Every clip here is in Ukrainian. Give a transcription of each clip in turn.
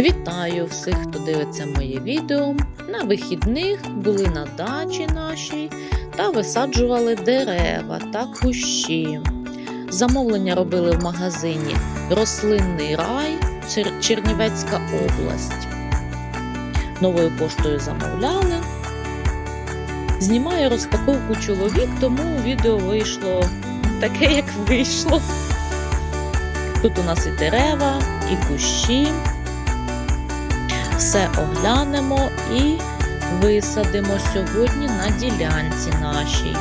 Вітаю всіх, хто дивиться моє відео. На вихідних були на дачі нашій та висаджували дерева та кущі. Замовлення робили в магазині Рослинний рай, Чер- Чернівецька область. Новою поштою замовляли. Знімає розпаковку чоловік, тому відео вийшло таке, як вийшло. Тут у нас і дерева, і кущі. Все оглянемо і висадимо сьогодні на ділянці нашій.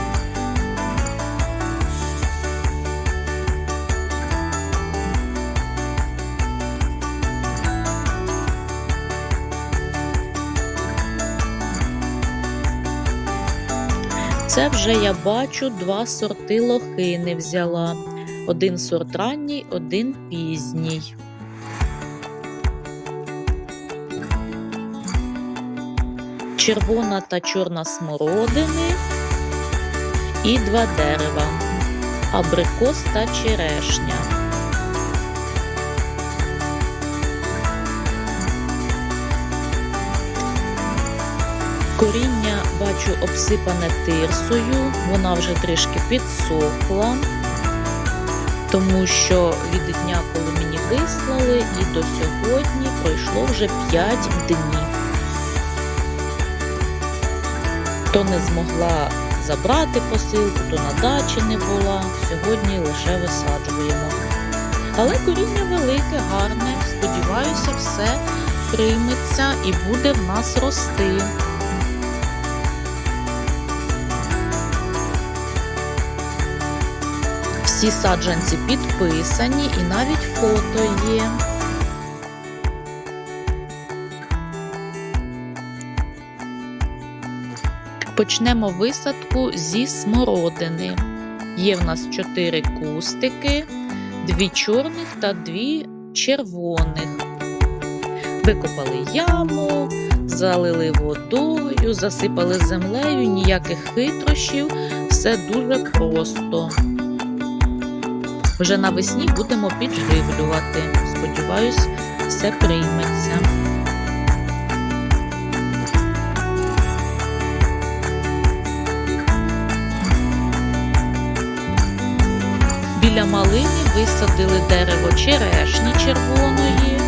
Це вже я бачу два сорти лохини взяла. Один сорт ранній, один пізній. Червона та чорна смородини і два дерева абрикос та черешня. Коріння бачу обсипане тирсою, вона вже трішки підсохла, тому що від дня, коли мені вислали, і до сьогодні пройшло вже 5 днів. То не змогла забрати посилку, то на дачі не була. Сьогодні лише висаджуємо. Але коріння велике, гарне. Сподіваюся, все прийметься і буде в нас рости. Всі саджанці підписані і навіть фото є. Почнемо висадку зі смородини. Є в нас чотири кустики, дві чорних та дві червоних. Викопали яму, залили водою, засипали землею, ніяких хитрощів, все дуже просто. Вже навесні будемо підживлювати. Сподіваюсь, все прийметься. Біля малини висадили дерево черешні червоної,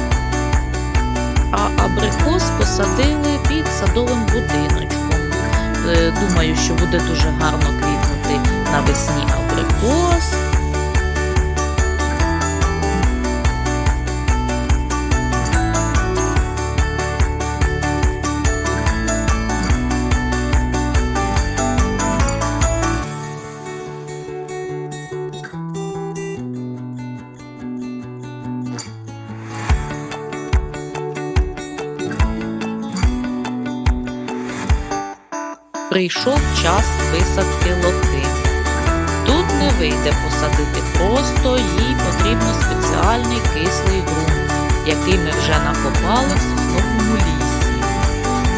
а абрикос посадили під садовим будиночком. Е, Думаю, що буде дуже гарно квітнути навесні Прийшов час висадки лохи. Тут не вийде посадити просто, їй потрібно спеціальний кислий ґрунт, який ми вже накопали в сосновому лісі.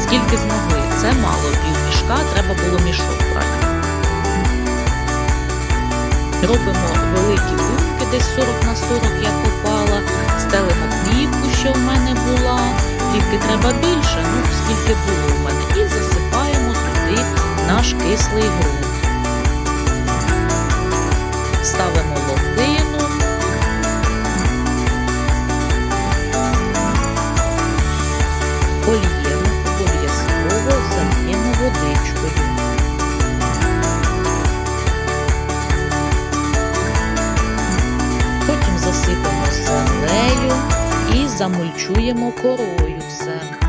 Скільки змогли, це мало півмішка, треба було мішок брати. Робимо великі гумки, десь 40 на 40 я копала, стелимо плівку, що в мене була. Плівки треба більше, ну скільки було в мене, і наш кислий ґрунт. Ставимо лохину. Поліємо, обов'язково зальємо водичкою. Потім засипемо землею і замульчуємо корою все.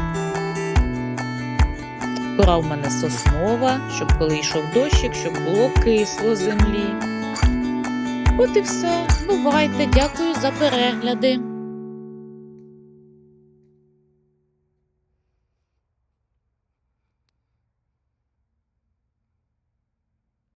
Кора в мене соснова, щоб коли йшов дощик, щоб було кисло землі. От і все. Бувайте, дякую за перегляди.